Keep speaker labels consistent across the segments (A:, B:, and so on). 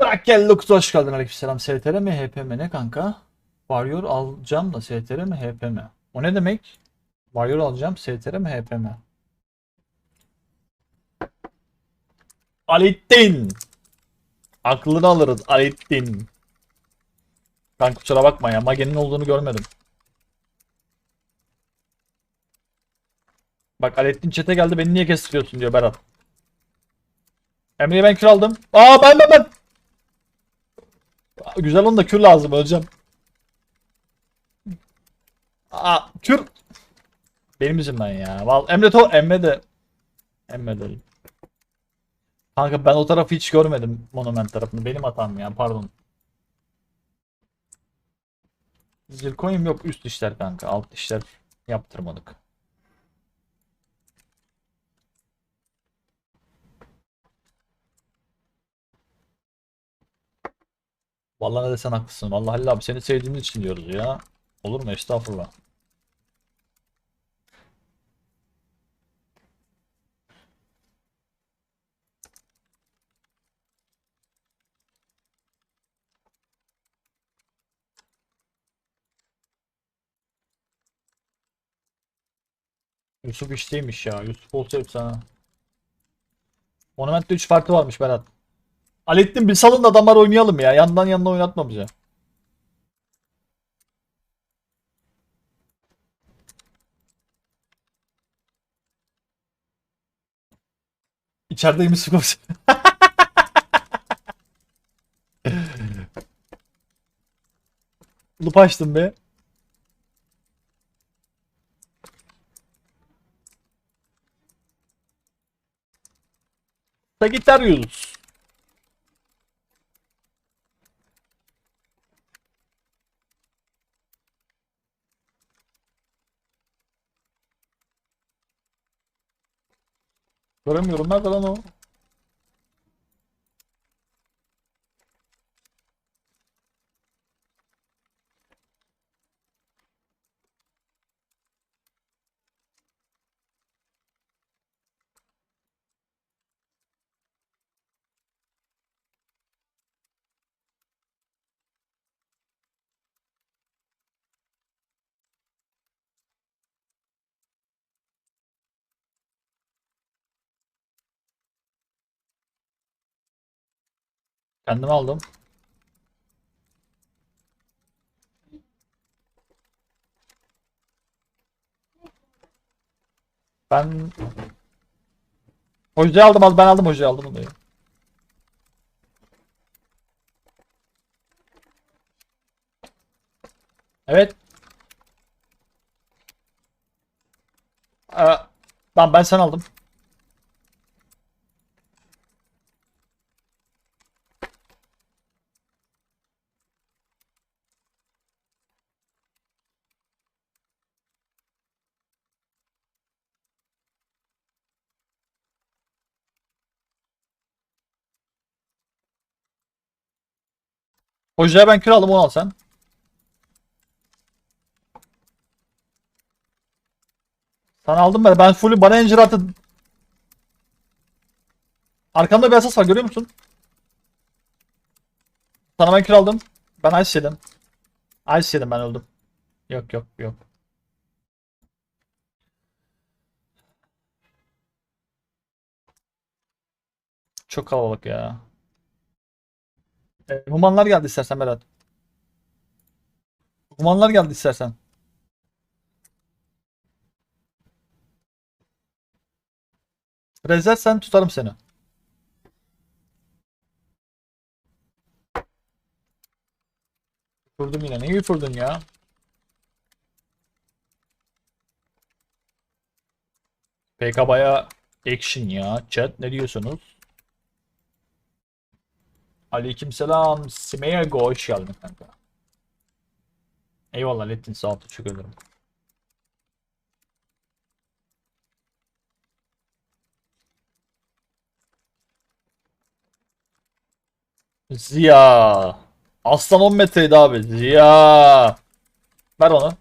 A: Trakel Lux hoş geldin aleykümselam. STR mi HP mi ne kanka? Warrior alacağım da STR mi HP mi? O ne demek? Warrior alacağım STR mi HP mi? Alittin. Aklını alırız Alittin. Ben kusura bakma ya. Mage'nin olduğunu görmedim. Bak Alettin çete geldi beni niye kestiriyorsun diyor Berat. Emre'ye ben kür aldım. Aa ben ben ben. Güzel onun da kür lazım öleceğim. Aa kür. Benim yüzümden ya. Val Emre to Emre de Emre de. Kanka ben o tarafı hiç görmedim monument tarafını. Benim hatam ya pardon. Zirkonyum yok üst dişler kanka. Alt dişler yaptırmadık. Vallahi ne desen haklısın. Vallahi Halil abi seni sevdiğimiz için diyoruz ya. Olur mu? Estağfurullah. Yusuf işteymiş ya. Yusuf olsa efsane. Monument'te 3 farklı varmış Berat. Alettin bir salın da adamlar oynayalım ya. Yandan yanına oynatma bize. İçerideyim Skos. Loop açtım be. Sagittarius. Göremiyorum nerede lan o? Kendimi aldım. Ben Hocayı aldım al ben aldım hocayı aldım onu. Evet. Ee, tamam ben sen aldım. Hocaya ben kür aldım onu al sen. Sana aldım ben. Ben fullü bana encir attı. Arkamda bir asas var görüyor musun? Sana ben kür aldım. Ben ice yedim. Ice yedim ben öldüm. Yok yok yok. Çok kalabalık ya. E, humanlar geldi istersen Berat. Humanlar geldi istersen. Rezet sen tutarım seni. Vurdum yine. Neyi vurdun ya? PK baya action ya. Chat ne diyorsunuz? Aleykümselam. Simeyego hoş geldin kanka. Eyvallah Lettin sağ ol. Teşekkür ederim. Ziya. Aslan 10 metreydi abi. Ziya. Ver onu.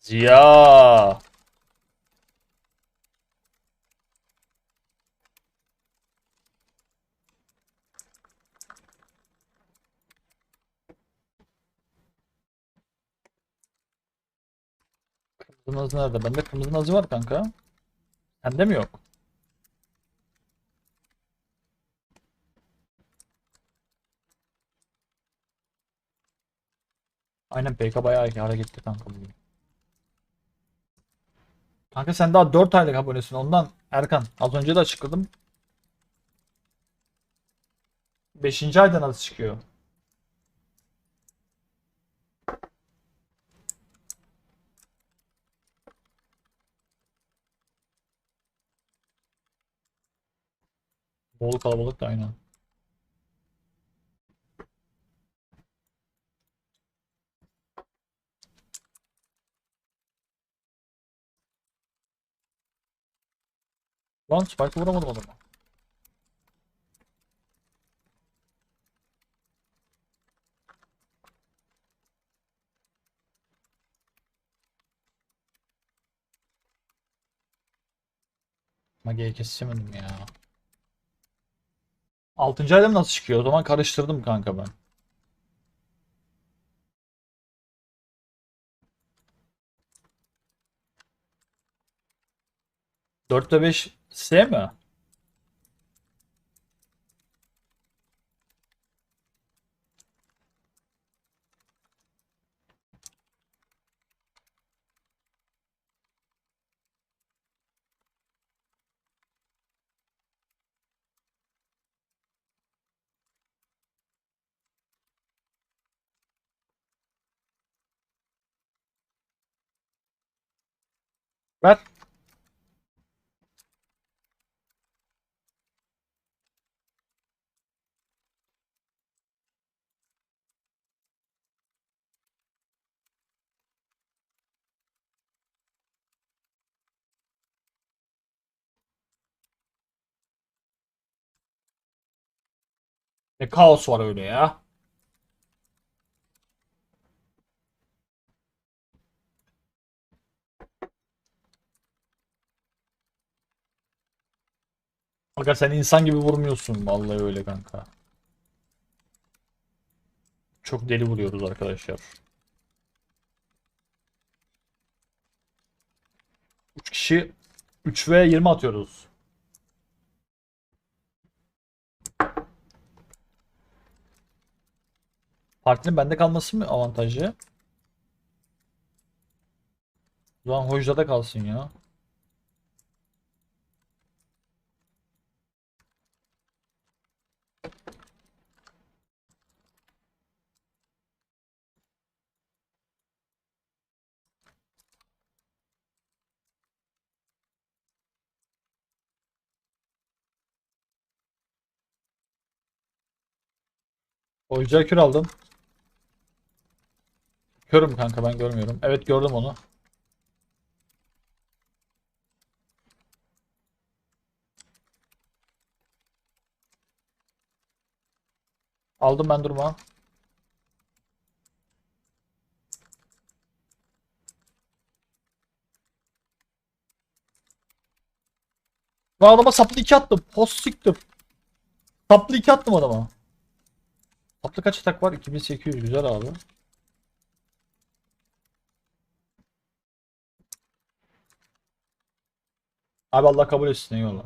A: Ziya. Kırmızı nazı nerede? Bende kırmızı nazı var kanka. Sende mi yok? Aynen PK bayağı hareketli kanka bugün. Kanka sen daha 4 aylık abonesin ondan Erkan. Az önce de açıkladım. 5. ayda nasıl çıkıyor? Bol kalabalık da aynen. Lan Spike'ı vuramadım adama. Mage'yi kesemedim ya. 6. ayda mı nasıl çıkıyor? O zaman karıştırdım kanka ben. Dörtte 5 S mi? Ver. Ne kaos var ya. Aga sen insan gibi vurmuyorsun. Vallahi öyle kanka. Çok deli vuruyoruz arkadaşlar. 3 kişi 3 ve 20 atıyoruz. Partinin bende kalması mı avantajı? Zaman Hojda kalsın ya. Hojda kür aldım. Körüm kanka ben görmüyorum. Evet gördüm onu. Aldım ben durma. Lan adama saplı 2 attım. Post siktir. Saplı 2 attım adama. Saplı kaç atak var? 2800 güzel abi. Abi Allah kabul etsin eyvallah.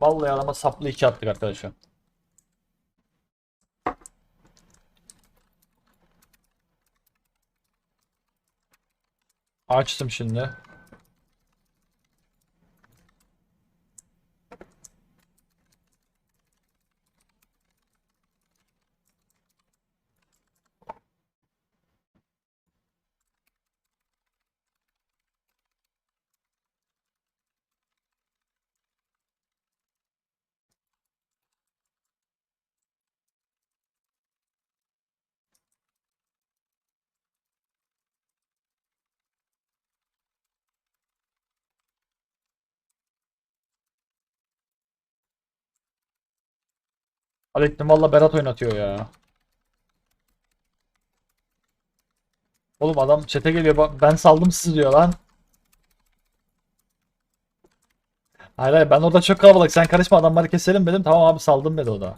A: Vallahi adama saplı 2 attık arkadaşlar. Açtım şimdi. Hallettim valla Berat oynatıyor ya. Oğlum adam çete geliyor ben saldım sizi diyor lan. Hayır hayır ben orada çok kalabalık sen karışma adamları keselim dedim tamam abi saldım dedi o da.